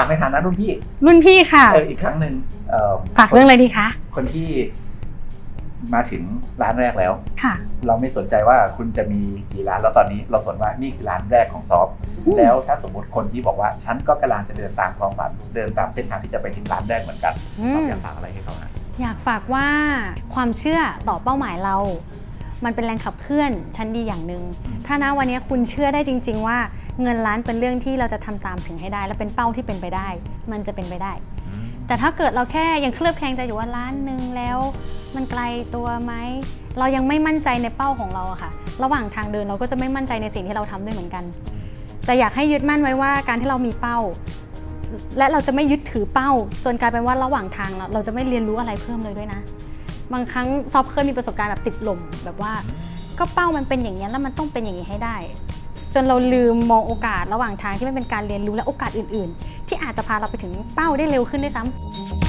ฝากในฐานะรุ่นพี่รุ่นพี่ค่ะเอออีกครั้งหนึ่งเอ่อฝากเรื่องอะไรดีคะคนที่มาถึงร้านแรกแล้วค่ะ เราไม่สนใจว่าคุณจะมีกี่ร้านแล้วตอนนี้ เราสนว่านี่คือร้านแรกของซอฟต์อืมแล้วถ้าสมมติคนที่บอกว่าฉันก็กำลังจะเดินตามความฝันเดินตามเส้นทางที่จะไปถึงร้านแรกเหมือนกันอืเรามอยากฝากอะไรให้เขาฮะอยากฝากว่าความเชื่อต่อเป้าหมายเรา มันเป็นแรงขับเคลื่อนชั้นดีอย่างหนึ่งถ้านะวันนี้คุณเชื่อได้จริง ๆ ว่า เงินล้านเป็นเรื่องที่เราจะทำตามถึงให้ได้ และเป็นเป้าที่เป็นไปได้ มันจะเป็นไปได้ แต่ถ้าเกิดเราแค่ยังเคลือบแคลงใจอยู่ว่าล้านหนึ่งแล้ว มันไกลตัวไหมเรายังไม่มั่นใจในเป้าของเราอะค่ะ ระหว่างทางเดินเราก็จะไม่มั่นใจในสิ่งที่เราทำด้วยเหมือนกัน แต่อยากให้ยึดมั่นไว้ว่าการที่เรามีเป้า และเราจะไม่ยึดถือเป้า จนกลายเป็นว่าระหว่างทางเราเราจะไม่เรียนรู้อะไรเพิ่มเลยด้วยนะ บางครั้งซอฟเคยมีประสบการณ์แบบติดลมแบบว่า ก็เป้ามันเป็นอย่างนี้ยแล้วมันต้องเป็นอย่างนี้ให้ได้ จนเราลืมมองโอกาสระหว่างทางที่มันเป็นการเรียนรู้และโอกาสอื่น ๆ ที่อาจจะพาเราไปถึงเป้าได้เร็วขึ้นด้วยซ้ำ